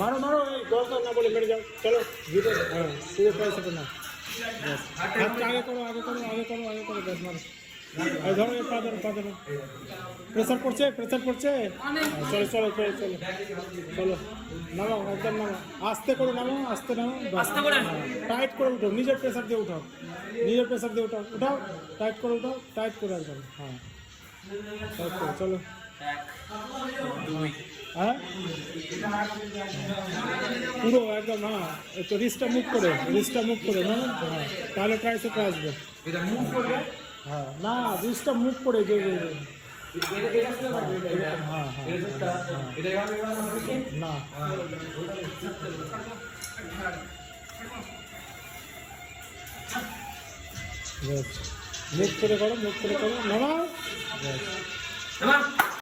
মারো মারো এই দশ দশ না বলে মেরে যাও। চলো ভিতরে হ্যাঁ সিধে পয়সাটা না। হাতটা আগে করো আগে করো আগে করো আগে করো ব্যাস মারো। ধরো পা ধরো পা ধরো প্রেসার পড়ছে প্রেসার পড়ছে। চলো চলো চলো চলো। চলো নামাও একদম নামাও আস্তে করে নামাও আস্তে নামাও আস্তে করে টাইট করে উঠো নিজের প্রেসার দিয়ে উঠাও। নিজের প্রেসার দিয়ে উঠাও উঠাও টাইট করে উঠাও টাইট করে একদম হ্যাঁ। টাইট করে চলো। হ্যাঁ? পুরো একদম হ্যাঁ। একটু রিস্টটা মুভ করে রিস্টটা মুভ করে না হ্যাঁ। তাহলে ট্রাইসেপে আসবে। এটা মুভ করবে হ্যাঁ না রিস্টটা মুখ করে যে হ্যাঁ হ্যাঁ না মুখ করে করো মুখ করে করো নামা